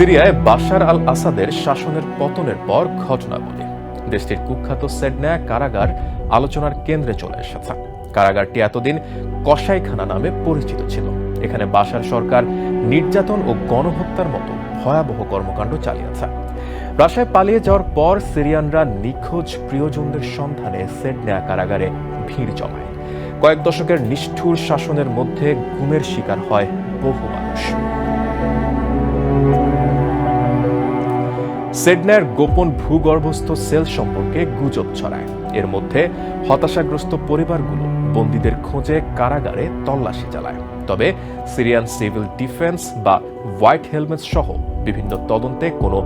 সিরিয়ায় বাশার আল আসাদের শাসনের পতনের পর ঘটনাবলী দেশটির কুখ্যাত সেডনা কারাগার আলোচনার কেন্দ্রে চলে এসেছে। কারাগারটি এতদিন কসাইখানা নামে পরিচিত ছিল। এখানে বাশার সরকার নির্যাতন ও গণহত্যার মতো ভয়াবহ কর্মকাণ্ড চালিয়েছে। রাশিয়ায় পালিয়ে যাওয়ার পর সিরিয়ানরা নিখোঁজ প্রিয়জনদের সন্ধানে সেডনা কারাগারে ভিড় জমায়। কয়েক দশকের নিষ্ঠুর শাসনের মধ্যে গুমের শিকার হয় বহু মানুষ। সেডনার গোপন ভূগর্ভস্থ সেল সম্পর্কে গুজব ছড়ায়। এর মধ্যে হতাশাগ্রস্ত পরিবারগুলো বন্দীদের খোঁজে কারাগারে তল্লাশি চালায়। তবে সিরিয়ান সিভিল ডিফেন্স বা হোয়াইট হেলমেট সহ বিভিন্ন তদন্তে কোনো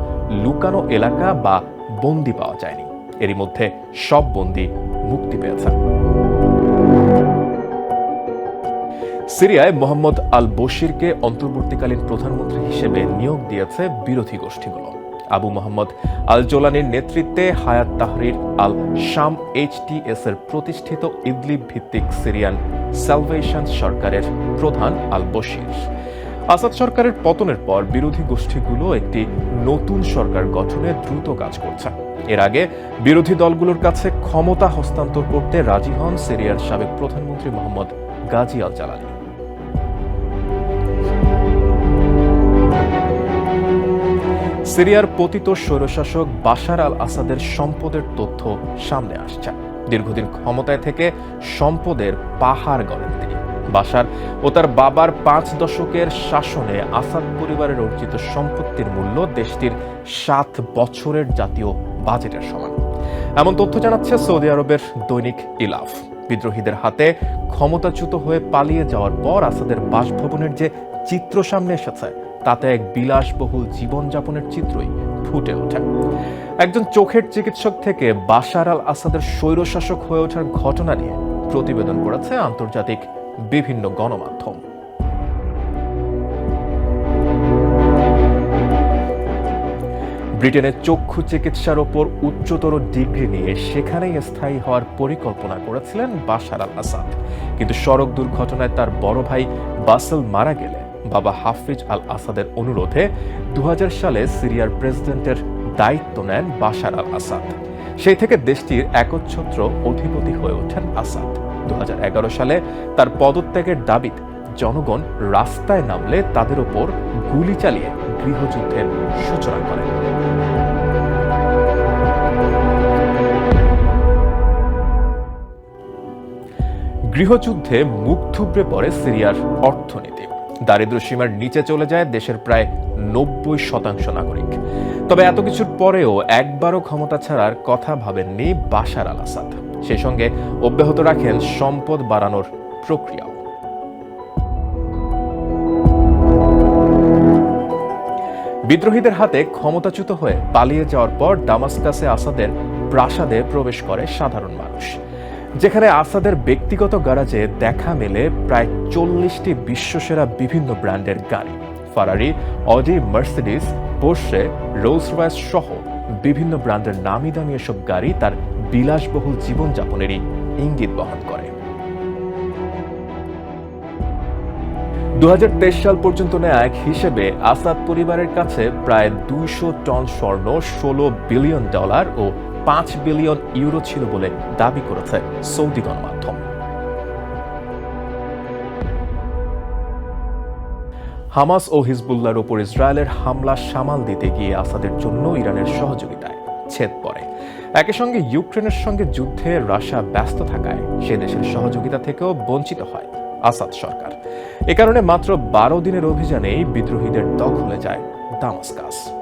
লুকানো এলাকা বা বন্দি পাওয়া যায়নি। এরই মধ্যে সব বন্দি মুক্তি পেয়েছেন। সিরিয়ায় মোহাম্মদ আল বশিরকে অন্তর্বর্তীকালীন প্রধানমন্ত্রী হিসেবে নিয়োগ দিয়েছে বিরোধী গোষ্ঠীগুলো। আবু মোহাম্মদ আল জোলানির নেতৃত্বে হায়াত তাহরির আল শাম এইচটিএস এর প্রতিষ্ঠিত ইদলিব ভিত্তিক সিরিয়ান সালভেশন সরকারের প্রধান আল বশির আসাদ সরকারের পতনের পর বিরোধী গোষ্ঠীগুলো একটি নতুন সরকার গঠনে দ্রুত কাজ করছে। এর আগে বিরোধী দলগুলোর কাছে ক্ষমতা হস্তান্তর করতে রাজি হন সিরিয়ার সাবেক প্রধানমন্ত্রী মোহাম্মদ গাজী আল জালালি সিরিয়ার পতিত স্বৈরশাসক বাশার আল আসাদের সম্পদের তথ্য সামনে আসছে। দীর্ঘদিন ক্ষমতায় থেকে সম্পদের পাহাড় গড়েন তিনি। বাশার ও তার বাবার পাঁচ দশকের শাসনে আসাদ পরিবারের অর্জিত সম্পত্তির মূল্য দেশটির সাত বছরের জাতীয় বাজেটের সমান। এমন তথ্য জানাচ্ছে সৌদি আরবের দৈনিক ইলাফ। বিদ্রোহীদের হাতে ক্ষমতাচ্যুত হয়ে পালিয়ে যাওয়ার পর আসাদের বাসভবনের যে চিত্র সামনে এসেছে তাতে এক বিলাসবহুল জীবনযাপনের চিত্রই ফুটে ওঠে। একজন চোখের চিকিৎসক থেকে বাশার আল আসাদের স্বৈরশাসক হয়ে ওঠার ঘটনা নিয়ে প্রতিবেদন করেছে আন্তর্জাতিক বিভিন্ন গণমাধ্যম। ব্রিটেনের চক্ষু চিকিৎসার ওপর উচ্চতর ডিগ্রি নিয়ে সেখানেই স্থায়ী হওয়ার পরিকল্পনা করেছিলেন বাশার আল আসাদ। কিন্তু সড়ক দুর্ঘটনায় তার বড় ভাই বাসেল মারা গেলে বাবা হাফিজ আল আসাদের অনুরোধে দু হাজার সালে সিরিয়ার প্রেসিডেন্টের দায়িত্ব নেন বাশার আল আসাদ সেই থেকে দেশটির একচ্ছত্র অধিপতি হয়ে ওঠেন আসাদ। দু হাজার এগারো সালে তার পদত্যাগের দাবিতে জনগণ রাস্তায় নামলে তাদের ওপর গুলি চালিয়ে গৃহযুদ্ধের সূচনা করেন। গৃহযুদ্ধে মুখ থুবড়ে পড়ে সিরিয়ার অর্থনীতি। দারিদ্র সীমার নিচে চলে যায় দেশের প্রায় নব্বই শতাংশ নাগরিক। তবে এত কিছুর পরেও একবারও ক্ষমতা ছাড়ার কথা ভাবেননি বাশার আল আসাদ। সেই সঙ্গে অব্যাহত রাখেন সম্পদ বাড়ানোর প্রক্রিয়াও। বিদ্রোহীদের হাতে ক্ষমতাচ্যুত হয়ে পালিয়ে যাওয়ার পর দামাস্কাসে আসাদের প্রাসাদে প্রবেশ করে সাধারণ মানুষ। যেখানে আসাদের ব্যক্তিগত গ্যারাজে দেখা মেলে প্রায় চল্লিশটি বিশ্বসেরা বিভিন্ন ব্র্যান্ডের গাড়ি। Ferrari Audi Mercedes Porsche Rolls Royce সহ বিভিন্ন ব্র্যান্ডের নামি দামি এসব গাড়ি তার বিলাসবহুল জীবনযাপনেরই ইঙ্গিত বহন করে। দু হাজার তেইশ সাল পর্যন্ত নেয়া এক হিসেবে আসাদ পরিবারের কাছে প্রায় দুইশো টন স্বর্ণ, ষোলো বিলিয়ন ডলার ও পাঁচ বিলিয়ন ইউরো ছিল বলে দাবি করেছে সৌদি গণমাধ্যম। হামাস ও হিজবুল্লাহর ওপর ইসরায়েলের হামলা সামাল দিতে গিয়ে আসাদের জন্য ইরানের সহযোগিতায় ছেদ পড়ে। একই সঙ্গে ইউক্রেনের সঙ্গে যুদ্ধে রাশিয়া ব্যস্ত থাকায় সে দেশের সহযোগিতা থেকেও বঞ্চিত হয় আসাদ সরকার। এ কারণে মাত্র বারো দিনের অভিযানেই বিদ্রোহীদের দখলে যায় দামাস্কাস।